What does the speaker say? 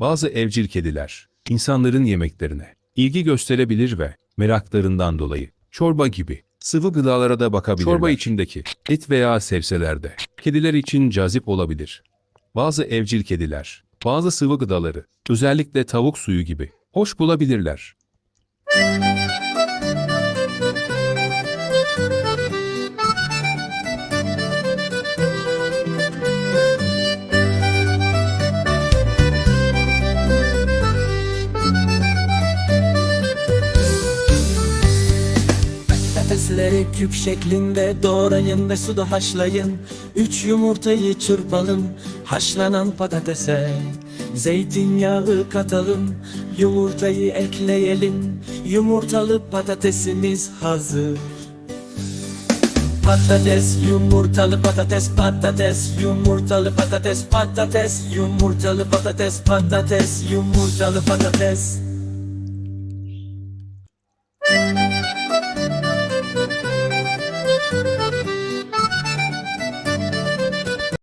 Bazı evcil kediler, insanların yemeklerine ilgi gösterebilir ve meraklarından dolayı çorba gibi sıvı gıdalara da bakabilirler. Çorba içindeki et veya sebzelerde kediler için cazip olabilir. Bazı evcil kediler, bazı sıvı gıdaları, özellikle tavuk suyu gibi hoş bulabilirler. Patatesleri küp şeklinde doğrayın ve suda haşlayın. Üç yumurtayı çırpalım haşlanan patatese. Zeytinyağı katalım yumurtayı ekleyelim. Yumurtalı patatesimiz hazır. Patates, yumurtalı patates, patates, yumurtalı patates, patates, yumurtalı patates, patates, yumurtalı patates.